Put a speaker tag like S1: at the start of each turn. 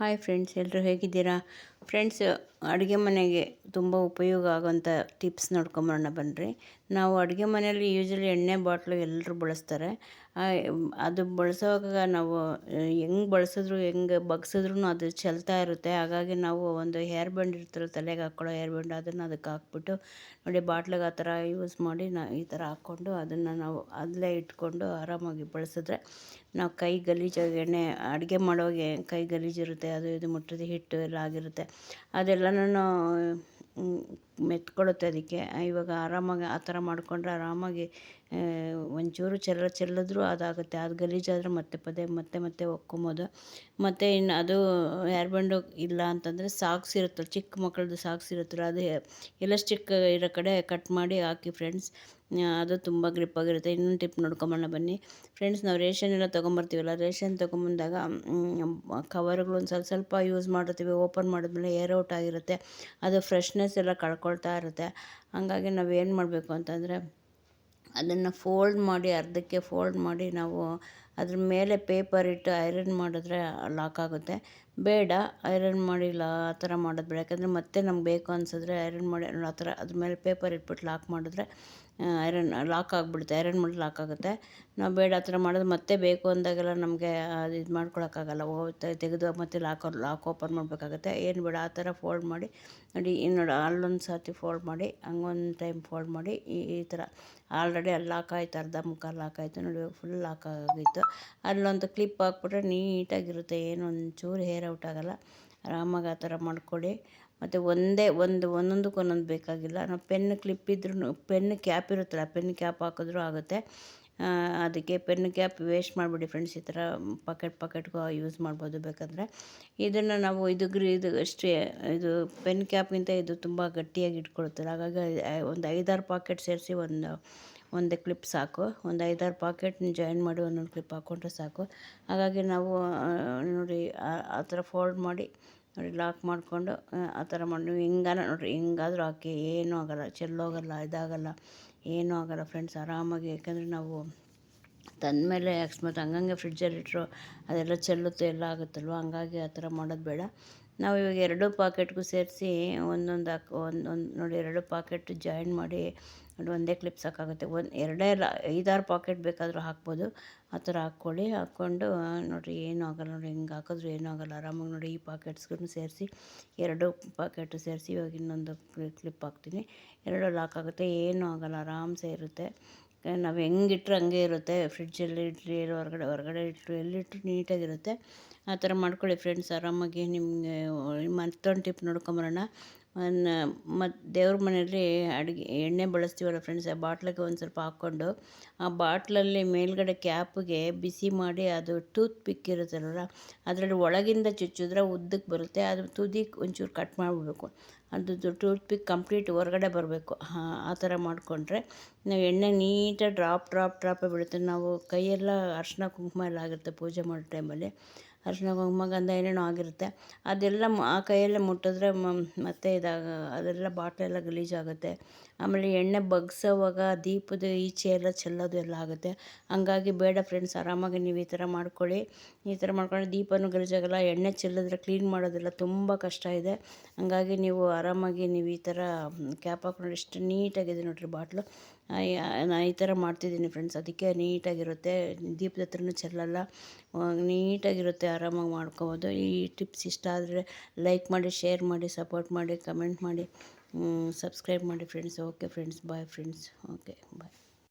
S1: Hi friends ಎಲ್ಲರೂ ಹೇಗಿದ್ದೀರಾ? Friends ಅಡುಗೆ ಮನೆಗೆ ತುಂಬ ಉಪಯೋಗ ಆಗೋಂಥ ಟಿಪ್ಸ್ ನೋಡ್ಕೊಂಬರೋಣ ಬನ್ನಿರಿ ನಾವು ಅಡುಗೆ ಮನೆಯಲ್ಲಿ ಯೂಶ್ವಲಿ ಎಣ್ಣೆ ಬಾಟ್ಲು ಎಲ್ಲರೂ ಬಳಸ್ತಾರೆ. ಅದು ಬಳಸುವಾಗ ನಾವು ಹೆಂಗೆ ಬಳಸಿದ್ರು, ಹೆಂಗೆ ಬಗ್ಸಿದ್ರು ಅದು ಚೆಲ್ತಾ ಇರುತ್ತೆ. ಹಾಗಾಗಿ ನಾವು ಒಂದು ಹೇರ್ ಬ್ಯಾಂಡ್ ಇರ್ತಲ್ಲ ತಲೆಗೆ ಹಾಕ್ಕೊಳ್ಳೋ ಹೇರ್ ಬ್ಯಾಂಡ್ ಅದನ್ನು ಅದಕ್ಕೆ ಹಾಕ್ಬಿಟ್ಟು ನೋಡಿ ಬಾಟ್ಲಿಗೆ ಆ ಥರ ಯೂಸ್ ಮಾಡಿ ನಾ, ಈ ಥರ ಹಾಕ್ಕೊಂಡು ಅದನ್ನು ನಾವು ಅಲ್ಲೇ ಇಟ್ಕೊಂಡು ಆರಾಮಾಗಿ ಬಳಸಿದ್ರೆ ನಾವು ಕೈ ಗಲೀಜಾಗಿ ಎಣ್ಣೆ ಅಡುಗೆ ಮಾಡೋವಾಗ ಕೈ ಗಲೀಜಿರುತ್ತೆ ಅದು ಇದು ಮುಟ್ಟಿದ ಹಿಟ್ಟು ಎಲ್ಲ ಆಗಿರುತ್ತೆ. no, no, no. ಮೆತ್ಕೊಳ್ಳುತ್ತೆ ಅದಕ್ಕೆ. ಇವಾಗ ಆರಾಮಾಗಿ ಆ ಥರ ಮಾಡಿಕೊಂಡ್ರೆ ಆರಾಮಾಗಿ ಒಂಚೂರು ಚೆಲ್ಲ ಚೆಲ್ಲಿದ್ರೂ ಅದಾಗುತ್ತೆ. ಅದು ಗಲೀಜಾದರೆ ಮತ್ತೆ ಪದೇ ಮತ್ತೆ ಮತ್ತೆ ಒಕ್ಕೊಬೋದು. ಮತ್ತು ಇನ್ನು ಅದು ಹೇರ್ ಬ್ಯಾಂಡು ಇಲ್ಲ ಅಂತಂದರೆ ಸಾಕ್ಸ್ ಇರುತ್ತಲ್ಲ, ಚಿಕ್ಕ ಮಕ್ಕಳದ್ದು ಸಾಕ್ಸ್ ಇರುತ್ತಲ್ಲ, ಅದು ಎಲಾಸ್ಟಿಕ್ ಇರೋ ಕಡೆ ಕಟ್ ಮಾಡಿ ಹಾಕಿ ಫ್ರೆಂಡ್ಸ್. ಅದು ತುಂಬ ಗ್ರಿಪ್ಪಾಗಿರುತ್ತೆ ಇನ್ನೊಂದು ಟಿಪ್ ನೋಡ್ಕೊಂಬರೋಣ ಬನ್ನಿ. ಫ್ರೆಂಡ್ಸ್, ನಾವು ರೇಷನ್ ಎಲ್ಲ ತೊಗೊಂಬರ್ತೀವಲ್ಲ, ರೇಷನ್ ತೊಗೊಂಬಂದಾಗ ಕವರ್ಗಳು ಒಂದು ಸ್ವಲ್ಪ ಸ್ವಲ್ಪ ಯೂಸ್ ಮಾಡಿರ್ತೀವಿ. ಓಪನ್ ಮಾಡಿದ್ಮೇಲೆ ಏರ್ ಔಟ್ ಆಗಿರುತ್ತೆ. ಅದು ಫ್ರೆಶ್ನೆಸ್ ಎಲ್ಲ ಕಳ್ಕೊಳ್ತಾ ಇರುತ್ತೆ. ಹಾಗಾಗಿ ನಾವು ಏನು ಮಾಡಬೇಕು ಅಂತಂದರೆ ಅದನ್ನು ಫೋಲ್ಡ್ ಮಾಡಿ ಅರ್ಧಕ್ಕೆ ಫೋಲ್ಡ್ ಮಾಡಿ ನಾವು ಅದ್ರ ಮೇಲೆ ಪೇಪರ್ ಇಟ್ಟು ಐರನ್ ಮಾಡಿದ್ರೆ ಲಾಕ್ ಆಗುತ್ತೆ. ಬೇಡ ಐರನ್ ಮಾಡಿಲ್ಲ ಆ ಥರ ಮಾಡೋದು ಬೇಡ ಯಾಕಂದರೆ ಮತ್ತೆ ನಮ್ಗೆ ಬೇಕು ಅನ್ಸಿದ್ರೆ ಐರನ್ ಮಾಡಿ, ಆ ಥರ ಅದ್ರ ಮೇಲೆ ಪೇಪರ್ ಇಟ್ಬಿಟ್ಟು ಲಾಕ್ ಮಾಡಿದ್ರೆ ಐರನ್ ಲಾಕ್ ಆಗಿಬಿಡುತ್ತೆ ಐರನ್ ಮಾಡಿ ಲಾಕ್ ಆಗುತ್ತೆ. ನಾವು ಬೇಡ, ಆ ಥರ ಮಾಡಿದ್ರೆ ಮತ್ತೆ ಬೇಕು ಅಂದಾಗೆಲ್ಲ ನಮಗೆ ಅದು ಇದು ಮಾಡ್ಕೊಳಕ್ಕಾಗಲ್ಲ. ತೆಗೆದು ಮತ್ತೆ ಲಾಕ್ ಲಾಕ್ ಓಪನ್ ಮಾಡಬೇಕಾಗತ್ತೆ. ಏನು ಬೇಡ, ಆ ಥರ ಫೋಲ್ಡ್ ಮಾಡಿ, ನೋಡಿ ನೋಡಿ, ಅಲ್ಲೊಂದು ಸರ್ತಿ ಫೋಲ್ಡ್ ಮಾಡಿ, ಹಂಗೊಂದು ಟೈಮ್ ಫೋಲ್ಡ್ ಮಾಡಿ, ಈ ಈ ಥರ. ಆಲ್ರೆಡಿ ಅಲ್ಲಿ ಲಾಕ್ ಆಯ್ತು, ಅರ್ಧ ಮುಖ ಲಾಕ್ ಆಯಿತು, ನೋಡಿ ಫುಲ್ ಲಾಕ್ ಆಗಿತ್ತು. ಅಲ್ಲೊಂದು ಕ್ಲಿಪ್ ಹಾಕ್ಬಿಟ್ರೆ ನೀಟಾಗಿರುತ್ತೆ, ಏನು ಒಂಚೂರು ಹೇರ್ ಔಟ್ ಆಗೋಲ್ಲ. ಆರಾಮಾಗಿ ಆ ಥರ ಮಾಡ್ಕೊಳ್ಳಿ. ಮತ್ತು ಒಂದೇ ಒಂದು, ಒಂದೊಂದಕ್ಕೆ ಒಂದೊಂದು ಬೇಕಾಗಿಲ್ಲ. ನಾವು ಪೆನ್ ಕ್ಲಿಪ್ ಇದ್ರೂ ಪೆನ್ ಕ್ಯಾಪ್ ಇರುತ್ತಲ್ಲ ಪೆನ್ ಕ್ಯಾಪ್ ಹಾಕಿದ್ರೂ ಆಗುತ್ತೆ. ಅದಕ್ಕೆ ಪೆನ್ ಕ್ಯಾಪ್ ವೇಸ್ಟ್ ಮಾಡಿಬಿಡಿ ಫ್ರೆಂಡ್ಸ್ ಈ ಥರ ಪಾಕೆಟ್ ಪಾಕೆಟ್ಗೂ ಯೂಸ್ ಮಾಡ್ಬೋದು ಬೇಕಂದರೆ. ಇದನ್ನು ನಾವು ಇದು ಇದು ಅಷ್ಟೇ, ಇದು ಪೆನ್ ಕ್ಯಾಪ್ಗಿಂತ ಇದು ತುಂಬ ಗಟ್ಟಿಯಾಗಿ ಇಟ್ಕೊಳುತ್ತೆ ಹಾಗಾಗಿ ಒಂದು ಐದಾರು ಪಾಕೆಟ್ ಸೇರಿಸಿ ಒಂದು ಒಂದೇ ಕ್ಲಿಪ್ ಸಾಕು. ಒಂದು ಐದಾರು ಪಾಕೆಟ್ ಜಾಯಿನ್ ಮಾಡಿ, ಒಂದೊಂದು ಕ್ಲಿಪ್ ಹಾಕ್ಕೊಂಡ್ರೆ ಸಾಕು. ಹಾಗಾಗಿ ನಾವು ನೋಡಿ, ಆ ಥರ ಫೋಲ್ಡ್ ಮಾಡಿ, ನೋಡಿ ಲಾಕ್ ಮಾಡಿಕೊಂಡು, ಆ ಥರ ಮಾಡಿ. ಹಿಂಗಾನ ನೋಡಿರಿ, ಹಿಂಗಾದರೂ ಹಾಕಿ, ಏನೂ ಆಗೋಲ್ಲ ಚೆಲ್ಲೋಗಲ್ಲ ಇದಾಗಲ್ಲ, ಏನೂ ಆಗೋಲ್ಲ ಫ್ರೆಂಡ್ಸ್ ಆರಾಮಾಗಿ. ಯಾಕಂದರೆ ನಾವು ತಂದಮೇಲೆ ಅಕಸ್ಮಾತ್ ಹಂಗಂಗೆ ಫ್ರಿಡ್ಜಲ್ಲಿಟ್ಟರು ಅದೆಲ್ಲ ಚೆಲ್ಲುತ್ತೆ, ಎಲ್ಲ ಆಗುತ್ತಲ್ವ? ಹಂಗಾಗಿ ಆ ಥರ ಮಾಡೋದು ಬೇಡ. ನಾವು ಇವಾಗ ಎರಡು ಪಾಕೆಟ್ಗೂ ಸೇರಿಸಿ ಒಂದೊಂದು ಹಾಕಿ ಒಂದೊಂದು ನೋಡಿ ಎರಡು ಪಾಕೆಟ್ ಜಾಯಿನ್ ಮಾಡಿ ನೋಡಿ ಒಂದೇ ಕ್ಲಿಪ್ ಸಾಕಾಗುತ್ತೆ. ಒಂದು ಎರಡೇ ಐದಾರು ಪಾಕೆಟ್ ಬೇಕಾದರೂ ಹಾಕ್ಬೋದು. ಆ ಥರ ಹಾಕ್ಕೊಳ್ಳಿ. ಹಾಕ್ಕೊಂಡು ನೋಡಿರಿ ಏನೂ ಆಗೋಲ್ಲ ನೋಡಿ ಹಿಂಗೆ ಹಾಕಿದ್ರು ಏನೂ ಆಗೋಲ್ಲ. ಆರಾಮಾಗಿ ನೋಡಿ ಈ ಪಾಕೆಟ್ಸ್ಗೂ ಸೇರಿಸಿ ಎರಡು ಪಾಕೆಟ್ ಸೇರಿಸಿ ಇವಾಗ ಇನ್ನೊಂದು ಕ್ಲಿಪ್ ಹಾಕ್ತೀನಿ. ಎರಡು ಲಾಕ್ ಆಗುತ್ತೆ. ಏನೂ ಆಗೋಲ್ಲ. ಆರಾಮ್ಸೆ ಇರುತ್ತೆ. ನಾವು ಹೆಂಗಿಟ್ರೆ ಹಂಗೆ ಇರುತ್ತೆ. ಫ್ರಿಡ್ಜಲ್ಲಿ ಇಟ್ಟರೆ ಹೊರಗಡೆ ಹೊರಗಡೆ ಇಟ್ಟರು ಎಲ್ಲಿಟ್ಟರು ನೀಟಾಗಿರುತ್ತೆ. ಆ ಥರ ಮಾಡ್ಕೊಳ್ಳಿ ಫ್ರೆಂಡ್ಸ್ ಆರಾಮಾಗಿ ನಿಮಗೆ ಮತ್ತೊಂದು ಟಿಪ್ ನೋಡ್ಕೊಂಬರೋಣ. ಮತ್ತು ದೇವ್ರ ಮನೆಯಲ್ಲಿ ಅಡುಗೆ, ಎಣ್ಣೆ ಬಳಸ್ತೀವಲ್ಲ ಫ್ರೆಂಡ್ಸ್ ಆ ಬಾಟ್ಲಿಗೆ ಒಂದು ಸ್ವಲ್ಪ ಹಾಕ್ಕೊಂಡು, ಆ ಬಾಟ್ಲಲ್ಲಿ ಮೇಲ್ಗಡೆ ಕ್ಯಾಪ್ಗೆ ಬಿಸಿ ಮಾಡಿ ಅದು ಟೂತ್ ಪಿಕ್ ಇರುತ್ತಲ್ಲ ಅದರಲ್ಲಿ ಒಳಗಿಂದ ಚುಚ್ಚಿದ್ರೆ ಉದ್ದಕ್ಕೆ ಬರುತ್ತೆ, ಅದು ತುದಿ ಒಂಚೂರು ಕಟ್ ಮಾಡಿಬಿಡ್ಬೇಕು. ಅದು ಟೂತ್ ಪಿಕ್ ಕಂಪ್ಲೀಟ್ ಹೊರಗಡೆ ಬರಬೇಕು. ಆ ಥರ ಮಾಡಿಕೊಂಡ್ರೆ ನಾವು ಎಣ್ಣೆ ನೀಟಾಗಿ ಡ್ರಾಪ್ ಡ್ರಾಪ್ ಡ್ರಾಪೇ ಬೀಳುತ್ತೆ ನಾವು ಕೈಯೆಲ್ಲ ಅರ್ಶಿನ ಕುಂಕುಮ ಎಲ್ಲ ಆಗಿರುತ್ತೆ ಪೂಜೆ ಮಾಡೋ ಟೈಮಲ್ಲಿ ಅರಿಶಿನ ಕುಂಕುಮ ಗಂಧ ಏನೇನೋ ಆಗಿರುತ್ತೆ. ಅದೆಲ್ಲ ಆ ಕೈಯಲ್ಲೇ ಮುಟ್ಟಿದ್ರೆ ಮತ್ತೆ ಇದಾಗ ಅದೆಲ್ಲ ಬಾಟ್ಲೆಲ್ಲ ಗಲೀಜಾಗುತ್ತೆ ಆಮೇಲೆ ಎಣ್ಣೆ ಬಗ್ಸೋವಾಗ ದೀಪದ ಈಚೆ ಎಲ್ಲ ಚೆಲ್ಲೋದು ಎಲ್ಲ ಆಗುತ್ತೆ. ಹಂಗಾಗಿ ಬೇಡ ಫ್ರೆಂಡ್ಸ್ ಆರಾಮಾಗಿ ನೀವು ಈ ಥರ ಮಾಡ್ಕೊಳ್ಳಿ. ಈ ಥರ ಮಾಡ್ಕೊಂಡ್ರೆ ದೀಪನೂ ಗಲೀಜಾಗಲ್ಲ ಎಣ್ಣೆ ಚೆಲ್ಲಿದ್ರೆ ಕ್ಲೀನ್ ಮಾಡೋದೆಲ್ಲ ತುಂಬ ಕಷ್ಟ ಇದೆ. ಹಂಗಾಗಿ ನೀವು ಆರಾಮಾಗಿ ನೀವು ಈ ಥರ ಕ್ಯಾಪ್ ಹಾಕ್ಕೊಂಡು ಎಷ್ಟು ನೀಟಾಗಿದೆ ನೋಡಿರಿ ಬಾಟ್ಲು. ನಾನು ಈ ಥರ ಮಾಡ್ತಿದ್ದೀನಿ ಫ್ರೆಂಡ್ಸ್ ಅದಕ್ಕೆ ನೀಟಾಗಿರುತ್ತೆ. ದೀಪದ ಹತ್ರನೂ ಚೆಲ್ಲಲ್ಲ. ನೀಟಾಗಿರುತ್ತೆ, ಆರಾಮಾಗಿ ಮಾಡ್ಕೊಬೋದು. ಈ ಟಿಪ್ಸ್ ಇಷ್ಟ ಆದರೆ ಲೈಕ್ ಮಾಡಿ ಶೇರ್ ಮಾಡಿ ಸಪೋರ್ಟ್ ಮಾಡಿ ಕಮೆಂಟ್ ಮಾಡಿ. ಸಬ್ಸ್ಕ್ರೈಬ್ ಮಾಡಿ friends okay friends bye friends okay bye